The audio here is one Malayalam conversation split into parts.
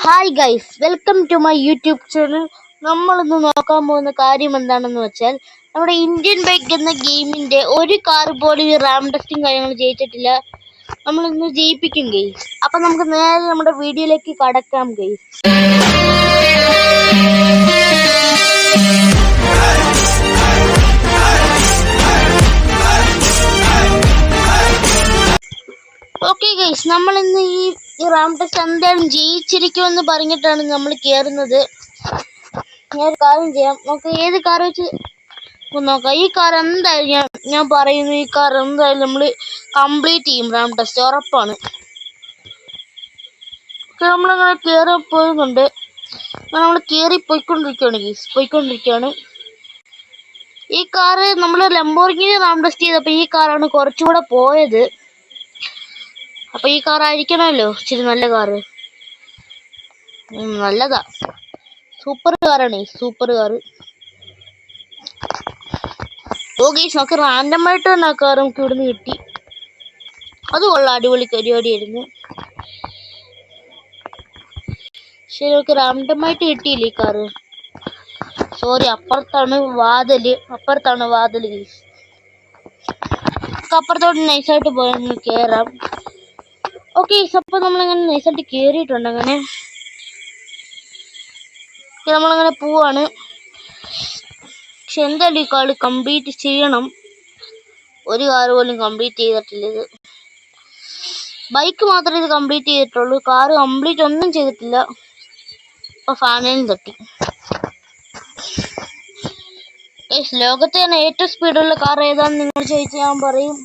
Hi guys welcome to my YouTube channel നമ്മളിന്ന് നോക്കാൻ പോകുന്ന കാര്യം എന്താണെന്ന് വെച്ചാൽ നമ്മുടെ ഇന്ത്യൻ ബൈക്ക് എന്ന ഗെയിമിന്റെ ഒരു കാർ പോലും ഈ റാം ടെസ്റ്റും കാര്യങ്ങളും ജയിച്ചിട്ടില്ല. നമ്മളിന്ന് ജയിപ്പിക്കും ഗൈസ് അപ്പൊ നമുക്ക് നേരെ നമ്മുടെ വീഡിയോയിലേക്ക് കടക്കാം ഗൈസ് ഓക്കെ ഗൈസ് നമ്മൾ ഇന്ന് ഈ ഈ റാം ടെസ്റ്റ് എന്തായാലും ജയിച്ചിരിക്കുമെന്ന് പറഞ്ഞിട്ടാണ് നമ്മൾ കയറുന്നത് ഞാൻ കാര്യം ചെയ്യാം. നമുക്ക് ഏത് കാർ വെച്ച് നോക്കാം. ഈ കാർ എന്തായാലും ഞാൻ ഞാൻ പറയുന്നു ഈ കാർ എന്തായാലും നമ്മൾ കംപ്ലീറ്റ് ചെയ്യും റാം ടെസ്റ്റ് ഉറപ്പാണ്. നമ്മളങ്ങനെ കയറി പോകുന്നുണ്ട് നമ്മൾ കയറി പോയിക്കൊണ്ടിരിക്കുകയാണ് ഗീസ് പോയിക്കൊണ്ടിരിക്കുകയാണ്. ഈ കാറ് നമ്മൾ ലംബോർഗിനി റാം ടെസ്റ്റ് ചെയ്തപ്പോൾ ഈ കാറാണ് കുറച്ചുകൂടെ പോയത്. അപ്പൊ ഈ കാർ ആയിരിക്കണമല്ലോ ഇച്ചിരി നല്ല കാറ് നല്ലതാ. സൂപ്പർ കാറാണ് സൂപ്പർ കാറ് ഓ നമുക്ക് റാൻഡം ആയിട്ട് തന്നെ ആ കാർ നമുക്ക് ഇവിടുന്ന് കിട്ടി. അത് കൊള്ളാം. അടിപൊളി പരിപാടിയായിരുന്നു. ശരി നമുക്ക് റാൻഡം ആയിട്ട് കിട്ടിയില്ലേ ഈ കാറ് സോറി അപ്പുറത്താണ് വാതിൽ. അപ്പുറത്താണ് വാതിൽ ഗൈസ് അപ്പുറത്തോട്ട് നൈസായിട്ട് പോയി കേറാം. ഓക്കെ അപ്പൊ നമ്മളിങ്ങനെ നൈസായിട്ട് കേറിയിട്ടുണ്ട് അങ്ങനെ നമ്മളങ്ങനെ പോവാണ്. പക്ഷെ എന്തായാലും ഈ കാർഡ് കംപ്ലീറ്റ് ചെയ്യണം. ഒരു കാർ പോലും കംപ്ലീറ്റ് ചെയ്തിട്ടില്ല ഇത്. ബൈക്ക് മാത്രമേ ഇത് കംപ്ലീറ്റ് ചെയ്തിട്ടുള്ളൂ. കാർ കംപ്ലീറ്റ് ഒന്നും ചെയ്തിട്ടില്ല. അപ്പൊ ഫാനിലും തട്ടി. ലോകത്തെ തന്നെ ഏറ്റവും സ്പീഡുള്ള കാർ ഏതാണെന്ന് നിങ്ങൾ ചോദിച്ചാൽ ഞാൻ പറയും.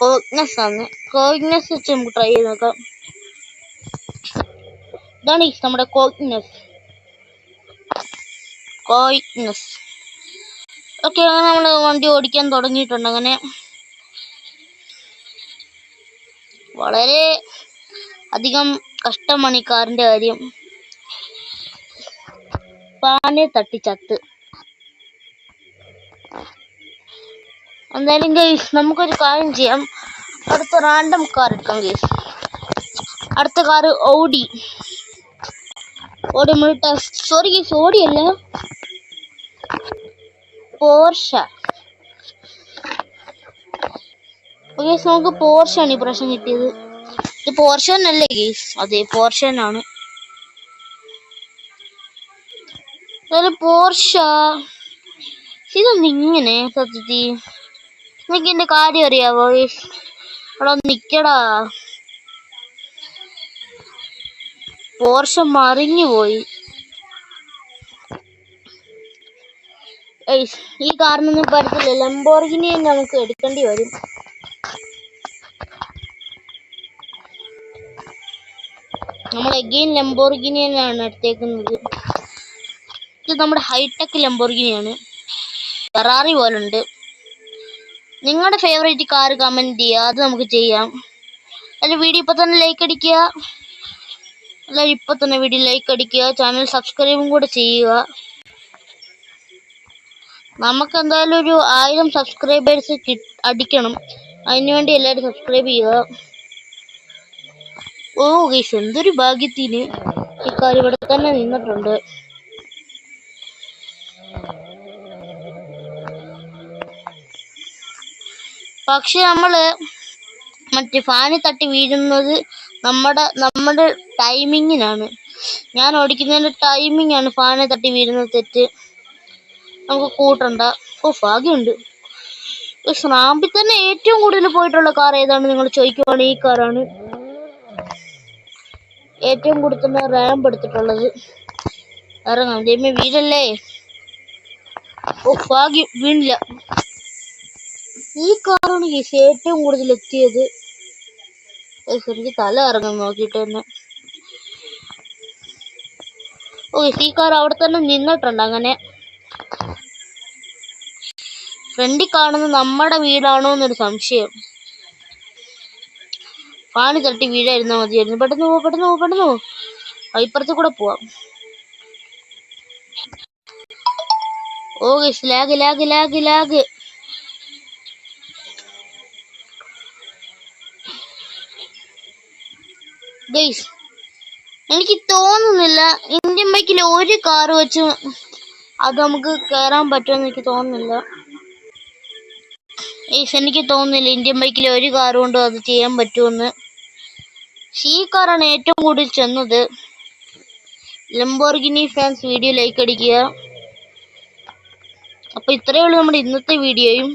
കോഗ്നസ് ആണ് കോഗ്നസ് വെച്ച് നമുക്ക് ട്രൈ ചെയ്ത് നോക്കാം ഇതാണ് നമ്മുടെ കോഗ്നസ് കോഗ്നസ് ഓക്കെ അങ്ങനെ നമ്മൾ വണ്ടി ഓടിക്കാൻ തുടങ്ങിയിട്ടുണ്ട് അങ്ങനെ. വളരെ അധികം കഷ്ടമാണ് ഈ കാറിന്റെ കാര്യം. പാനെ തട്ടി ചത്ത് എന്തായാലും ഗൈസ് നമുക്കൊരു കാര്യം ചെയ്യാം. അടുത്ത റാൻഡം കാർ എടുക്കാം ഗൈസ് അടുത്ത കാർ ഓടി ഓടി നമ്മൾ സോറി ഗൈസ് ഓടിയല്ല പോർഷ ഗൈസ് നമുക്ക് പോർഷാണ് ഈ പ്രാവശ്യം കിട്ടിയത്. ഇത് പോർഷൻ അല്ലേ ഗൈസ് അതെ പോർഷൻ ആണ് പോർഷ ഇതൊന്നിങ്ങനെ ഇങ്ങനെ സത്യത്തിൽ? നിനക്ക് എന്റെ കാര്യം അറിയാവോ? അവിടെ നിക്കടാ. പോർഷ മറിഞ്ഞു പോയി. ഈ കാറിനൊന്നും പറ്റത്തില്ല. ലംബോർഗിനെ നമുക്ക് എടുക്കേണ്ടി വരും. നമ്മൾ എഗെയിൻ ലംബോർഗിനിയാണ് എടുത്തേക്കുന്നത്. ഇത് നമ്മുടെ ഹൈടെക് ലംബോർഗിനിയാണ് ഫെറാറി പോലുണ്ട്. നിങ്ങളുടെ ഫേവറേറ്റ് കാർ കമന്റ് ചെയ്യുക അത് നമുക്ക് ചെയ്യാം. അതിന്റെ വീഡിയോ ഇപ്പൊ തന്നെ ലൈക്ക് അടിക്കുക. എല്ലാവരും ഇപ്പൊ തന്നെ വീഡിയോ ലൈക്ക് അടിക്കുക. ചാനൽ സബ്സ്ക്രൈബും കൂടെ ചെയ്യുക. നമുക്ക് എന്തായാലും ഒരു ആയിരം സബ്സ്ക്രൈബേഴ്സ് അടിക്കണം. അതിനുവേണ്ടി എല്ലാവരും സബ്സ്ക്രൈബ് ചെയ്യുക. ഓ ഗൈസ് എന്തൊരു ഭാഗ്യത്തിന് കാർ ഇവിടെ തന്നെ നിന്നിട്ടുണ്ട്. പക്ഷെ നമ്മൾ മറ്റേ ഫാന് തട്ടി വീഴുന്നത് നമ്മുടെ നമ്മുടെ ടൈമിങ്ങിനാണ്. ഞാൻ ഓടിക്കുന്നതിന്റെ ടൈമിംഗ് ആണ് തട്ടി വീഴുന്നത് തെറ്റ്. നമുക്ക് കൂട്ടണ്ട. ഓ ഭാഗ്യമുണ്ട്. സ്രാമ്പിൽ തന്നെ ഏറ്റവും കൂടുതൽ പോയിട്ടുള്ള കാർ ഏതാണ് നിങ്ങൾ ചോദിക്കുവാണെങ്കിൽ ഈ കാറാണ്? ഏറ്റവും കൂടുതൽ റാമ്പ് എടുത്തിട്ടുള്ളത്. ഇറങ്ങാം. ദൈവമേ വീടല്ലേ ഓ ഭാഗ്യം. വീണില്ല. ഈ കാറാണ് കേസ് ഏറ്റവും കൂടുതൽ എത്തിയത്. എനിക്ക് തല ഇറങ്ങാൻ നോക്കിയിട്ട് തന്നെ. ഓ ഈ കാർ അവിടെ തന്നെ നിന്നിട്ടുണ്ട് അങ്ങനെ. ഫ്രണ്ടിൽ കാണുന്നത് നമ്മുടെ വീടാണോ എന്നൊരു സംശയം. പാണി തട്ടി വീഴായിരുന്ന മതിയായിരുന്നു. പെട്ടെന്ന് പോ പെട്ടെന്ന് പോ പെട്ടെന്ന് പോ. ആ, ഇപ്പുറത്ത് കൂടെ പോവാം. ഓ lag lag lag lag guys എനിക്ക് തോന്നുന്നില്ല. ഇന്ത്യൻ ബൈക്കിൽ ഒരു കാർ വെച്ച് അത് നമുക്ക് കയറാൻ പറ്റുമെന്ന് എനിക്ക് തോന്നുന്നില്ല. ഗൈസ് എനിക്ക് തോന്നുന്നില്ല ഇന്ത്യൻ ബൈക്കിൽ ഒരു കാർ കൊണ്ടും അത് ചെയ്യാൻ പറ്റുമെന്ന്. ഈ കാറാണ് ഏറ്റവും കൂടുതൽ ചെന്നത്. ലംബോർഗിനി ഫാൻസ് വീഡിയോ ലൈക്ക് അടിക്കുക. അപ്പൊ ഇത്രയേ ഉള്ളൂ നമ്മുടെ ഇന്നത്തെ വീഡിയോയും